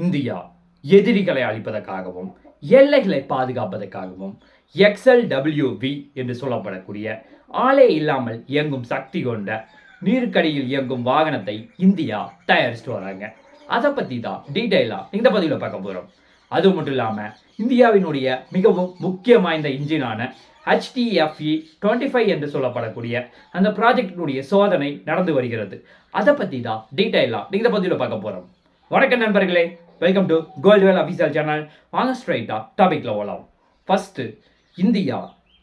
India எதிரிகளை அழிப்பதற்காகவும் எல்லைகளை பாதுகாப்பதற்காகவும் XL we என்று சொல்லப்படக்கூடிய ஆளே இல்லாமல் இயங்கும் சக்தி கொண்ட நீருக்கடியில் இயங்கும் வாகனத்தை இந்தியா தயாரிச்சுட்டு வராங்க. அதை பற்றி தான் டீட்டெயிலாக இந்த பதிவில் பார்க்க போகிறோம் அது மட்டும் இல்லாமல் இந்தியாவினுடைய மிகவும் முக்கியம் வாய்ந்த இன்ஜினான ஹெச்டிஎஃப்இ டுவெண்ட்டி ஃபைவ் என்று சொல்லப்படக்கூடிய அந்த ப்ராஜெக்டினுடைய சோதனை நடந்து வருகிறது. அதை பற்றி தான் டீட்டெயிலாக இந்த பதிவில் பார்க்க போகிறோம் வணக்கம் நண்பர்களே. Welcome to Coldwell official channel வாங்க ஸ்ட்ரைட்டாக டாபிக்ல ஓலாம் ஃபஸ்ட்டு இந்தியா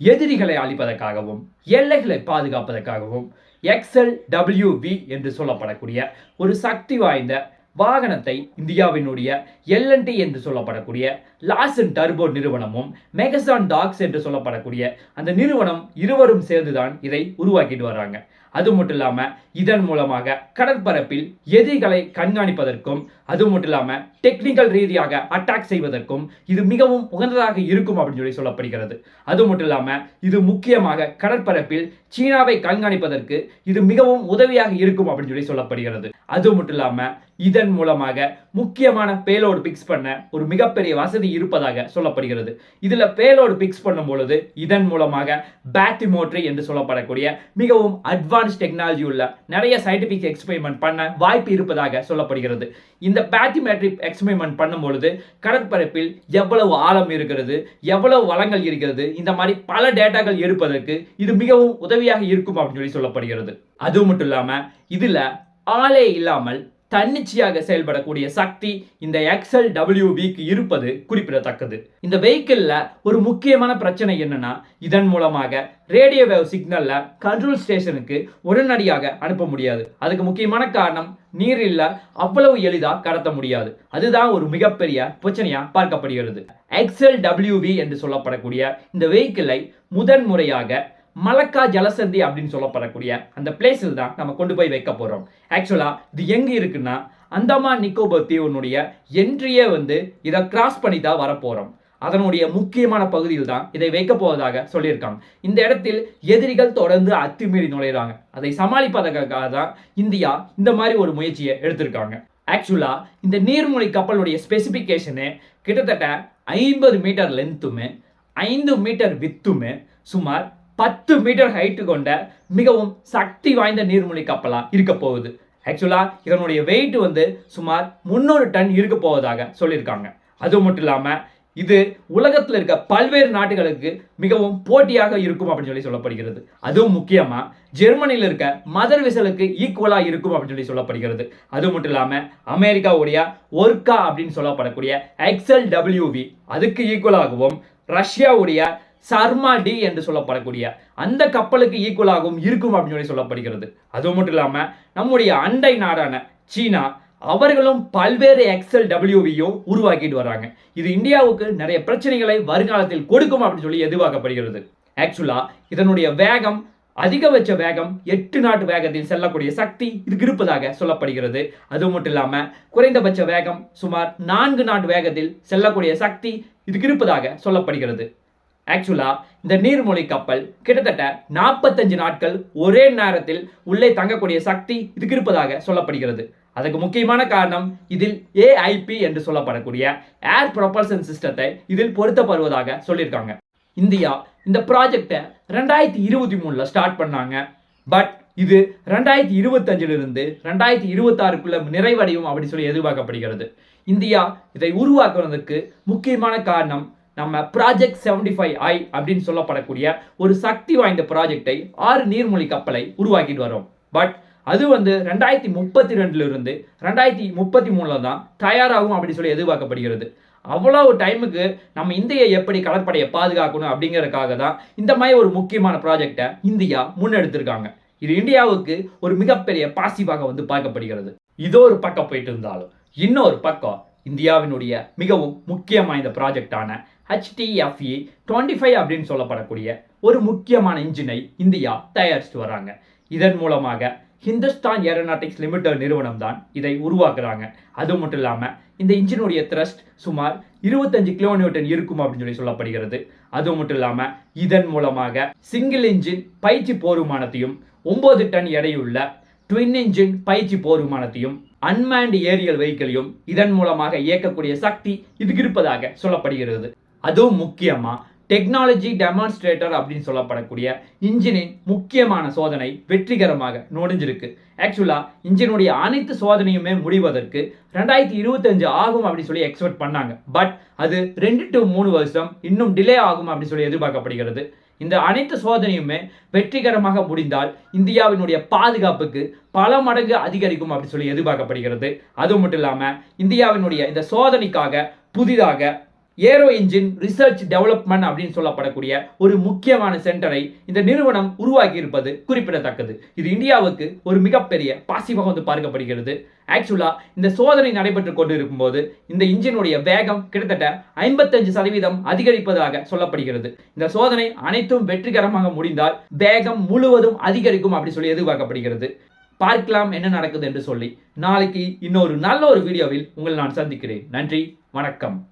எதிரிகளை அழிப்பதற்காகவும் எல்லைகளை பாதுகாப்பதற்காகவும் எக்ஸ்எல் டபிள்யூபி என்று சொல்லப்படக்கூடிய ஒரு சக்தி வாய்ந்த வாகனத்தை இந்தியாவினுடைய எல்என்டி என்று சொல்லப்படக்கூடிய லாசன் டர்போ நிறுவனமும் மெகசான் டாக்ஸ் என்று சொல்லப்படக்கூடிய அந்த நிறுவனம் இருவரும் சேர்ந்துதான் இதை உருவாக்கிட்டு வராங்க அது மட்டும் இல்லாமல் இதன் மூலமாக கடற்பரப்பில் எதிரிகளை கண்காணிப்பதற்கும் அது மட்டும் இல்லாம டெக்னிக்கல் ரீதியாக அட்டாக் செய்வதற்கும் இது மிகவும் உகந்ததாக இருக்கும் அப்படின்னு சொல்லி சொல்லப்படுகிறது. அது மட்டும் இல்லாமல் இது முக்கியமாக கடற்பரப்பில் சீனாவை கண்காணிப்பதற்கு இது மிகவும் உதவியாக இருக்கும் அப்படின்னு சொல்லி சொல்லப்படுகிறது. அது மட்டும் இல்லாமல் இதன் மூலமாக முக்கியமான பேலோடு பிக்ஸ் பண்ண ஒரு மிகப்பெரிய வசதி இருப்பதாக சொல்லப்படுகிறது. இதில் பேலோடு பிக்ஸ் பண்ணும் பொழுது இதன் மூலமாக பேட்டிமோட்ரி என்று சொல்லப்படக்கூடிய மிகவும் அட்வான்ஸ் டெக்னாலஜி உள்ள நிறைய சயின்டிஃபிக் எக்ஸ்பெரிமெண்ட் பண்ண வாய்ப்பு இருப்பதாக சொல்லப்படுகிறது. இந்த பேட்டிமேட்ரிக் எக்ஸ்பெரிமெண்ட் பண்ணும் பொழுது கடற்பரப்பில் எவ்வளவு ஆழம் இருக்கிறது எவ்வளவு வளங்கள் இருக்கிறது இந்த மாதிரி பல டேட்டாக்கள் எடுப்பதற்கு இது மிகவும் உதவியாக இருக்கும் அப்படின்னு சொல்லி சொல்லப்படுகிறது. அது மட்டும் இல்லாமல் இதில் ஆளே இல்லாமல் தன்னிச்சையாக செயல்படக்கூடிய சக்தி இந்த எக்ஸ்எல் டபிள்யூபிக்கு இருப்பது குறிப்பிடத்தக்கது. இந்த வெஹிக்கிளில் ஒரு முக்கியமான பிரச்சனை என்னன்னா இதன் மூலமாக ரேடியோ வேவ் சிக்னலில் கண்ட்ரோல் ஸ்டேஷனுக்கு உடனடியாக அனுப்ப முடியாது. அதுக்கு முக்கியமான காரணம் நீரில் அவ்வளவு எளிதாக கடத்த முடியாது. அதுதான் ஒரு மிகப்பெரிய பிரச்சனையாக பார்க்கப்படுகிறது. எக்ஸல் டபிள்யூவி என்று சொல்லப்படக்கூடிய இந்த வெஹிக்கிளை முதன் முறையாக மலக்கா ஜலசந்தி அப்படின்னு சொல்லப்படக்கூடிய அந்த பிளேஸில் தான் நம்ம கொண்டு போய் வைக்க போகிறோம் ஆக்சுவலாக இது எங்கே இருக்குன்னா அந்தமான் நிக்கோபர் தீவுனுடைய என்ட்ரியே வந்து இதை கிராஸ் பண்ணி தான் வரப்போகிறோம் அதனுடைய முக்கியமான பகுதியில் தான் இதை வைக்க போவதாக சொல்லியிருக்காங்க. இந்த இடத்தில் எதிரிகள் தொடர்ந்து அத்துமீறி நுழையிறாங்க. அதை சமாளிப்பதற்காக தான் இந்தியா இந்த மாதிரி ஒரு முயற்சியை எடுத்திருக்காங்க. ஆக்சுவலாக இந்த நீர்மூழ்கி கப்பலுடைய ஸ்பெசிஃபிகேஷனு கிட்டத்தட்ட ஐம்பது மீட்டர் லென்த்துமே ஐந்து மீட்டர் வித்துமே சுமார் பத்து மீட்டர் ஹைட்டு கொண்ட மிகவும் சக்தி வாய்ந்த நீர்மூழ்கி கப்பலாக இருக்க போகுது. ஆக்சுவலாக இதனுடைய வெயிட் வந்து சுமார் முந்நூறு டன் இருக்க போவதாக சொல்லியிருக்காங்க. அது மட்டும் இல்லாமல் இது உலகத்தில் இருக்க பல்வேறு நாடுகளுக்கு மிகவும் போட்டியாக இருக்கும் அப்படின்னு சொல்லி சொல்லப்படுகிறது. அதுவும் முக்கியமாக ஜெர்மனியில் இருக்க மதர் விசலுக்கு ஈக்குவலாக இருக்கும் அப்படின்னு சொல்லி சொல்லப்படுகிறது. அது மட்டும் இல்லாமல் அமெரிக்காவுடைய ஒர்க்கா அப்படின்னு சொல்லப்படக்கூடிய எக்ஸ்எல் டபிள்யூவி அதுக்கு ஈக்குவலாகவும் ரஷ்யாவுடைய சர்மா டி என்று சொல்லப்படக்கூடிய அந்த கப்பலுக்கு ஈக்குவலாகவும் இருக்கும் அப்படின்னு சொல்லி சொல்லப்படுகிறது. அது மட்டும் இல்லாமல் நம்முடைய அண்டை நாடான சீனா அவர்களும் பல்வேறு எக்ஸல் டபிள்யூவியும் உருவாக்கிட்டு வராங்க. இது இந்தியாவுக்கு நிறைய பிரச்சனைகளை வருங்காலத்தில் கொடுக்கும் அப்படின்னு சொல்லி எதிர்பார்க்கப்படுகிறது. ஆக்சுவலா இதனுடைய வேகம் அதிகபட்ச வேகம் எட்டு நாட்டு வேகத்தில் செல்லக்கூடிய சக்தி இதுக்கு இருப்பதாக சொல்லப்படுகிறது. அது மட்டும் இல்லாமல் குறைந்தபட்ச வேகம் சுமார் நான்கு நாட்டு வேகத்தில் செல்லக்கூடிய சக்தி இதுக்கு இருப்பதாக சொல்லப்படுகிறது. ஆக்சுவலாக இந்த நீர்மூழ்கி கப்பல் கிட்டத்தட்ட நாற்பத்தஞ்சு நாட்கள் ஒரே நேரத்தில் உள்ளே தங்கக்கூடிய சக்தி இதுக்கு இருப்பதாக சொல்லப்படுகிறது. அதுக்கு முக்கியமான காரணம் இதில் ஏஐபி என்று சொல்லப்படக்கூடிய ஏர் ப்ரொபல்சன் சிஸ்டத்தை இதில் பொருத்தப்படுவதாக சொல்லியிருக்காங்க. இந்தியா இந்த ப்ராஜெக்டை ரெண்டாயிரத்தி இருபத்தி மூணில் ஸ்டார்ட் பண்ணாங்க. பட் இது ரெண்டாயிரத்தி இருபத்தஞ்சிலிருந்து ரெண்டாயிரத்தி இருபத்தாறுக்குள்ள நிறைவடையும் அப்படின்னு சொல்லி எதிர்பார்க்கப்படுகிறது. இந்தியா இதை உருவாக்குறதுக்கு முக்கியமான காரணம் நம்ம ப்ராஜெக்ட் செவன்டி ஃபைவ் ஐ அப்படின்னு சொல்லப்படக்கூடிய ஒரு சக்தி வாய்ந்த ப்ராஜெக்டை ஆறு நீர்மொழி கப்பலை உருவாக்கிட்டு வரோம் பட் அது வந்து ரெண்டாயிரத்தி முப்பத்தி ரெண்டுல இருந்து ரெண்டாயிரத்தி முப்பத்தி மூணுல தான் தயாராகும் அப்படின்னு சொல்லி எதிர்பார்க்கப்படுகிறது. அவ்வளவு டைமுக்கு நம்ம இந்தியை எப்படி கடற்படையை பாதுகாக்கணும் அப்படிங்கிறதுக்காக தான் இந்த மாதிரி ஒரு முக்கியமான ப்ராஜெக்டை இந்தியா முன்னெடுத்திருக்காங்க. இது இந்தியாவுக்கு ஒரு மிகப்பெரிய பாசிவாக வந்து பார்க்கப்படுகிறது. இதோ ஒரு பக்கம் போயிட்டு இருந்தாலும் இன்னொரு பக்கம் இந்தியாவினுடைய மிகவும் முக்கியம் இந்த ப்ராஜெக்டான ஹெச்டிஎஃப்இ டுவெண்ட்டி ஃபைவ் அப்படின்னு சொல்லப்படக்கூடிய ஒரு முக்கியமான இன்ஜினை இந்தியா தயாரிச்சுட்டு வராங்க இதன் மூலமாக ஹிந்துஸ்தான் ஏரோநாட்டிக்ஸ் லிமிடெட் நிறுவனம் தான் இதை உருவாக்குறாங்க. அது மட்டும் இல்லாமல் இந்த இன்ஜினுடைய த்ரஸ்ட் சுமார் இருபத்தஞ்சு கிலோமீட்டர் இருக்கும் அப்படின்னு சொல்லி சொல்லப்படுகிறது. அது மட்டும் இல்லாமல் இதன் மூலமாக சிங்கிள் இன்ஜின் பயிற்சி போர் விமானத்தையும் ஒன்பது டன் எடையுள்ள ட்வின் இன்ஜின் பயிற்சி போர் விமானத்தையும் அன்மேண்ட் ஏரியல் வெஹிக்கிளையும் இதன் மூலமாக இயக்கக்கூடிய சக்தி இதுக்கு இருப்பதாக சொல்லப்படுகிறது. அதுவும் முக்கியமாக டெக்னாலஜி டெமான்ஸ்ட்ரேட்டர் அப்படின்னு சொல்லப்படக்கூடிய இன்ஜினின் முக்கியமான சோதனை வெற்றிகரமாக நுழைஞ்சிருக்கு. ஆக்சுவலாக இன்ஜினுடைய அனைத்து சோதனையுமே முடிவதற்கு ரெண்டாயிரத்தி இருபத்தஞ்சு ஆகும் அப்படின்னு சொல்லி எக்ஸ்பெக்ட் பண்ணாங்க. பட் அது ரெண்டு டு மூணு வருஷம் இன்னும் டிலே ஆகும் அப்படின்னு சொல்லி எதிர்பார்க்கப்படுகிறது. இந்த அனைத்து சோதனையுமே வெற்றிகரமாக முடிந்தால் இந்தியாவினுடைய பாதுகாப்புக்கு பல மடங்கு அதிகரிக்கும் அப்படின்னு சொல்லி எதிர்பார்க்கப்படுகிறது. அது மட்டும் இல்லாமல் இந்தியாவினுடைய இந்த சோதனைக்காக புதிதாக ஏரோ இன்ஜின் ரிசர்ச் டெவலப்மெண்ட் அப்படின்னு சொல்லப்படக்கூடிய ஒரு முக்கியமான சென்டரை இந்த நிறுவனம் உருவாக்கி இருப்பது குறிப்பிடத்தக்கது. இது இந்தியாவுக்கு ஒரு மிகப்பெரிய பாசிவாக வந்து பார்க்கப்படுகிறது. ஆக்சுவலா இந்த சோதனை நடைபெற்று கொண்டு இருக்கும்போது இந்த இன்ஜினுடைய வேகம் கிட்டத்தட்ட ஐம்பத்தஞ்சு சதவீதம் அதிகரிப்பதாக சொல்லப்படுகிறது. இந்த சோதனை அனைத்தும் வெற்றிகரமாக முடிந்தால் வேகம் முழுவதும் அதிகரிக்கும் அப்படி சொல்லி எதிர்பார்க்கப்படுகிறது. பார்க்கலாம் என்ன நடக்குது என்று சொல்லி நாளைக்கு இன்னொரு நல்ல ஒரு வீடியோவில் உங்களை நான் சந்திக்கிறேன். நன்றி வணக்கம்.